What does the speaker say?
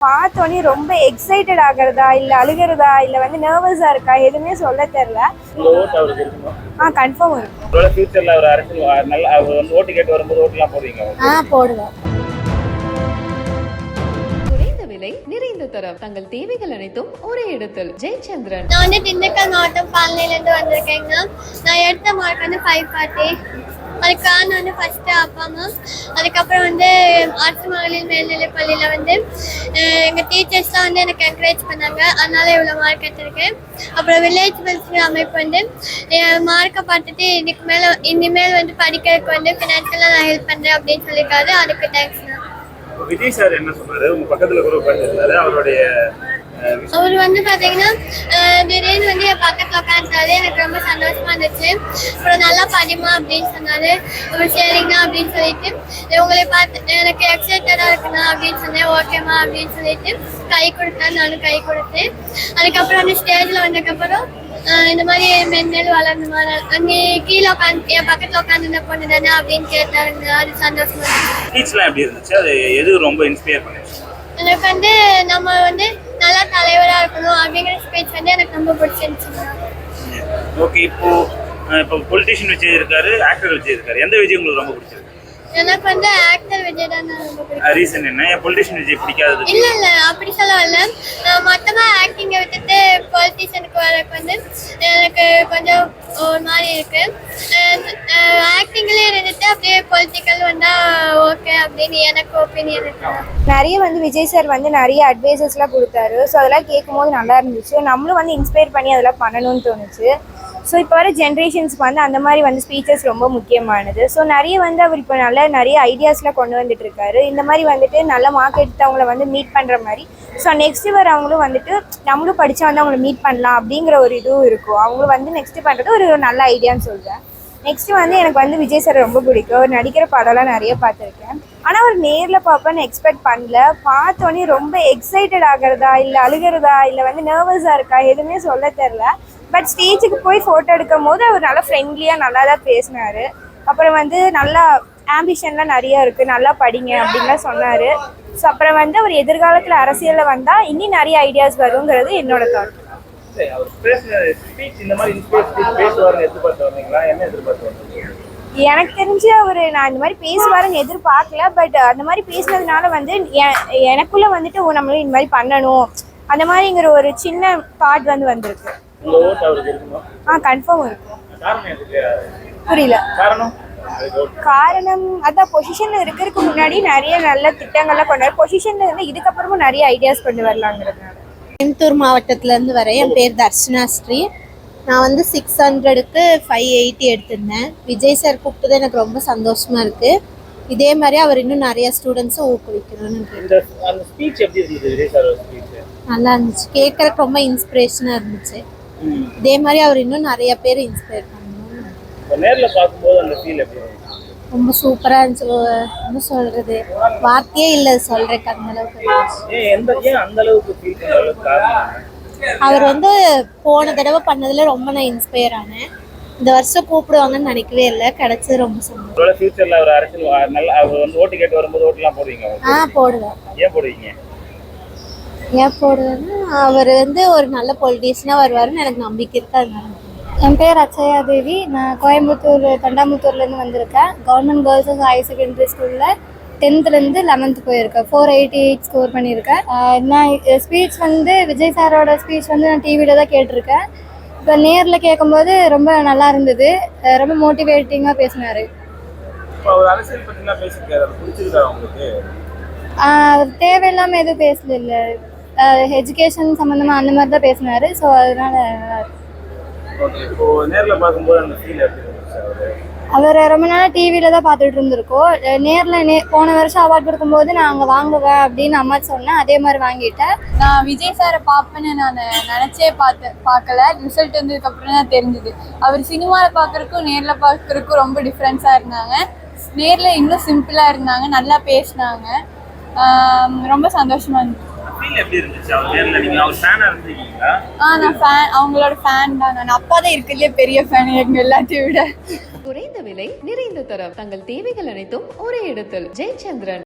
பார்த்தோன்னே ரொம்ப எக்ஸைட்டட் ஆகிறதா இல்லை அழுகிறதா இல்லை வந்து நர்வஸாக இருக்கா எதுவுமே சொல்ல தெரில இருக்குமா? ஆ கன்ஃபார்ம் இருக்கும் ஃபியூச்சர்ல அவர் அரசியல் நல்லா அவர் வந்து ஓட்டு கேட்டு வரும்போது ஓட்டுலாம் போடுவீங்க அவருக்கு. ஆ போடுவேன் குறைந்த விலை நிறைந்த தரம். தங்கள் தேவைகள் அனைத்தும் ஒரே இடத்தில். ஜெயச்சந்திரன். நான் வந்து திண்டுக்கல் மாவட்டம் பாலனையிலேருந்து வந்திருக்கேங்க. நான் எடுத்த மார்க் வந்து ஃபைவ் ஃபார்ட்டி அதுக்கு காரணம் வந்து ஃபஸ்ட்டு அப்பா அம்மா அதுக்கப்புறம் வந்து அரசு மகளிர் மேல்நிலைப் பள்ளியில் வந்து எங்கள் டீச்சர்ஸ் தான் வந்து எனக்கு என்கரேஜ் பண்ணாங்க. அதனால இவ்வளோ மார்க் எடுத்திருக்கேன் அப்புறம் வில்லேஜ் வெல்ஃபேர் அமைப்பு வந்து என் மார்க்கை பார்த்துட்டு இதுக்கு மேலே இனிமேல் வந்து படிக்கிறதுக்கு வந்து ஃபினான்ஷியலாக நான் ஹெல்ப் பண்ணுறேன் அப்படின்னு சொல்லியிருக்காரு. அதுக்கு தேங்க்ஸ் விஜய் சார் என்ன சொன்னாரு? உங்க பக்கத்துல குரூப் பண்ணிருந்தாரு அவருடைய அவர் வந்து பாத்தீங்கன்னா அஹ், திடீர்னு வந்து என் பக்கத்துல உட்காந்துட்டாரு எனக்கு ரொம்ப சந்தோஷமா இருந்துச்சு. அப்புறம் நல்லா படிமா அப்படின்னு சொன்னாரு. அப்புறம் சரிங்கண்ணா அப்படின்னு சொல்லிட்டு உங்களை பார்த்து எனக்கு எக்ஸைட்டடா இருக்குண்ணா அப்படின்னு சொன்னேன். ஓகேம்மா அப்படின்னு சொல்லிட்டு கை கொடுத்தேன். நானும் கை கொடுத்தேன் அதுக்கப்புறம் வந்து ஸ்டேஜ்ல வந்ததுக்கப்புறம் இந்த மாதிரி மென்னல் வளரணுமா நீ கீழே உட்காந்து என் பக்கத்துல உட்காந்து பொண்ணு தானே? அப்படின்னு கேட்டாருங்க அது சந்தோஷமா இருந்துச்சு. எப்படி இருந்துச்சு? அது எது ரொம்ப இன்ஸ்பயர் பண்ணிச்சு? எனக்கு வந்து நம்ம ஸ்பீச் வந்து எனக்கு ரொம்ப பிடிச்சிருந்துச்சு. ஓகே இப்போ இப்போ பொலிட்டிஷியன் விஜய் இருக்காரு ஆக்டர் விஜய் இருக்காரு எந்த விஜய் உங்களுக்கு ரொம்ப பிடிச்சிருக்கு? எனக்கு வந்து ஆக்டர் விஜய் தான் ரொம்ப பிடிக்கும். ரீசன் என்ன? பொலிட்டிஷியன் விஜய் பிடிக்காதது? இல்ல இல்ல அப்படி சொல்ல வரல மொத்தமா ஆக்டிங்கை விட்டுட்டு பொலிட்டிஷியனுக்கு வரக்கு வந்து எனக்கு கொஞ்சம் ஒரு மாதிரி இருக்கு. ஆக்டிங்லேயே இருந்துட்டு அப்படியே பொலிட்டிக்கல் வந்தா ஓகே அப்படின்னு எனக்கு ஒப்பீனியன் இருக்கு. நிறைய வந்து விஜய் சார் வந்து நிறைய அட்வைசஸ்லாம் கொடுத்தாரு. ஸோ அதெல்லாம் கேட்கும்போது நல்லா இருந்துச்சு. நம்மளும் வந்து இன்ஸ்பயர் பண்ணி அதெல்லாம் பண்ணணும்னு தோணுச்சு. ஸோ இப்போ வர ஜென்ரேஷன்ஸ்க்கு வந்து அந்த மாதிரி வந்து ஸ்பீச்சஸ் ரொம்ப முக்கியமானது. ஸோ நிறைய வந்து அவர் இப்போ நல்ல நிறைய ஐடியாஸ்லாம் கொண்டு வந்துட்டு இருக்காரு. இந்த மாதிரி வந்துட்டு நல்ல மார்க் எடுத்தவங்கள வந்து மீட் பண்ணுற மாதிரி. ஸோ நெக்ஸ்ட் வரவங்களும் வந்துட்டு நம்மளும் படித்தா வந்து அவங்கள மீட் பண்ணலாம் அப்படிங்கிற ஒரு இதுவும் இருக்கும். அவங்களும் வந்து நெக்ஸ்ட் பண்ணுறது ஒரு நல்ல ஐடியான்னு சொல்கிறேன் நெக்ஸ்ட் வந்து எனக்கு வந்து விஜய் சார் ரொம்ப பிடிக்கும். அவர் நடிக்கிற படம்லாம் நிறைய பார்த்துருக்கேன். ஆனால் அவர் நேரில் பார்ப்பேன்னு எக்ஸ்பெக்ட் பண்ணல. பார்த்தோன்னே ரொம்ப எக்ஸைட்டட் ஆகிறதா இல்லை அழுகிறதா இல்லை வந்து நர்வஸாக இருக்கா எதுவுமே சொல்ல தெரில பட் ஸ்டேஜுக்கு போய் ஃபோட்டோ எடுக்கும் போது அவர் நல்லா ஃப்ரெண்ட்லியாக நல்லா தான் பேசினார். அப்புறம் வந்து நல்லா ஆம்பிஷன்லாம் நிறையா இருக்குது நல்லா படிங்க அப்படின்லாம் சொன்னார். ஸோ அப்புறம் வந்து அவர் எதிர்காலத்தில் அரசியலில் வந்தால் இன்னும் நிறைய ஐடியாஸ் வருங்கிறது என்னோட தாட் எனக்கு தெரிஞ்சு அவர் நான் இந்த மாதிரி பேசுவாருன்னு எதிர்பார்க்கல பட் அந்த மாதிரி பேசுனதுனால வந்து எனக்குள்ள வந்துட்டு நம்மளும் இந்த மாதிரி பண்ணணும். அந்த மாதிரிங்கிற ஒரு சின்ன தாட் வந்து வந்திருக்கு. ஆ கன்ஃபார்ம் இருக்கும் புரியல. காரணம்? அதான் பொசிஷன்ல இருக்கிறதுக்கு முன்னாடி நிறைய நல்ல திட்டங்கள்லாம் கொண்டாரு பொசிஷன்ல இருந்து இதுக்கப்புறமும் நிறைய ஐடியாஸ் கொண்டு வரலாங்கிறதுனால கோயம்புத்தூர் மாவட்டத்துலேருந்து வரேன் என் பேர் தர்ஷனா ஸ்ரீ. நான் வந்து சிக்ஸ் ஹண்ட்ரடுக்கு ஃபைவ் எயிட்டி எடுத்திருந்தேன். விஜய் சார் கூப்பிட்டது எனக்கு ரொம்ப சந்தோஷமா இருக்கு. இதே மாதிரி அவர் இன்னும் நிறைய ஸ்டூடெண்ட்ஸும் ஊக்குவிக்கணும்னு நல்லா இருந்துச்சு. கேட்கறதுக்கு ரொம்ப இன்ஸ்பிரேஷனாக இருந்துச்சு. இதே மாதிரி அவர் இன்னும் நிறைய பேர் இன்ஸ்பயர் பண்ணணும். ரொம்ப சூப்பராக இருந்துச்சு. என்ன சொல்றது? வார்த்தையே இல்லை சொல்றதுக்கு அந்த அளவுக்கு? அவர் வந்து போன தடவை பண்ணதுல ரொம்ப நான் இன்ஸ்பயர் ஆனேன். இந்த வருஷம் கூப்பிடுவாங்கன்னு நினைக்கவே இல்லை. கிடைச்சது ரொம்ப சந்தோஷம். ஒருவேளை ஃபியூச்சர்ல அவர் அரசியல் நல்லா அவர் வந்து ஓட்டு கேட்டு வரும்போது ஓட்டுலாம் போடுவீங்க அவருக்கு. ஆ போடுவேன். ஏன் போடுவீங்க? ஏன் போடுவேன்னா அவர் வந்து ஒரு நல்ல பொலிட்டீஷியனாக வருவாருன்னு எனக்கு நம்பிக்கை இருக்கு அதனால. என் பேர் அச்சயா தேவி. நான் கோயம்புத்தூர் தண்டாமுத்தூர்லேருந்து வந்திருக்கேன். கவர்மெண்ட் கேர்ள்ஸ் ஹையர் செகண்டரி ஸ்கூலில் டென்த்துலேருந்து லெவன்த்து போயிருக்கேன். ஃபோர் எயிட்டி எயிட் ஸ்கோர் பண்ணியிருக்கேன் நான் ஸ்பீச் வந்து விஜய் சாரோட ஸ்பீச் வந்து நான் டிவியில் தான் கேட்டிருக்கேன். இப்போ நேரில் கேட்கும்போது ரொம்ப நல்லா இருந்தது. ரொம்ப மோட்டிவேட்டிங்காக பேசினார். தேவையில்லாமல் எதுவும் பேசல இல்லை. எஜுகேஷன் சம்மந்தமாக அந்த மாதிரி தான் பேசினார். ஸோ அதனால நல்லா இருக்கு. இப்போ நேர்ல பார்க்கும்போது அந்த ஃபீல் எப்படி இருந்துச்சு? அவரு ரொம்ப நாளாக டிவியில் தான் பார்த்துட்டு இருந்திருக்கோம். நேரில் நே போன வருஷம் அவார்ட் கொடுக்கும்போது நான் அங்கே வாங்குவேன் அப்படின்னு அம்மா சொன்னேன் அதே மாதிரி வாங்கிட்டேன். நான் விஜய் சாரை பார்ப்பேன்னு நான் நினச்சே பார்த்து பார்க்கல. ரிசல்ட் வந்ததுக்கப்புறம் தான் தெரிஞ்சுது. அவர் சினிமாவில் பார்க்குறக்கும் நேரில் பார்க்குறக்கும் ரொம்ப டிஃப்ரென்ஸாக இருந்தாங்க. நேரில் இன்னும் சிம்பிளாக இருந்தாங்க நல்லா பேசினாங்க. ரொம்ப சந்தோஷமாக இருந்துச்சு. ஃபீல் எப்படி இருந்துச்சு? அவர் நேர்ல நீங்க அவர் ஃபேனா இருந்தீங்களா ஆ நான் ஃபேன் அவங்களோட ஃபேன் தான் நான். அப்பா தான் இருக்கிறதுலே பெரிய ஃபேன் எங்கள் எல்லாத்தையும் விட. குறைந்த விலை நிறைந்த தரம். தங்கள் தேவைகள் அனைத்தும் ஒரே இடத்தில். ஜெயச்சந்திரன்.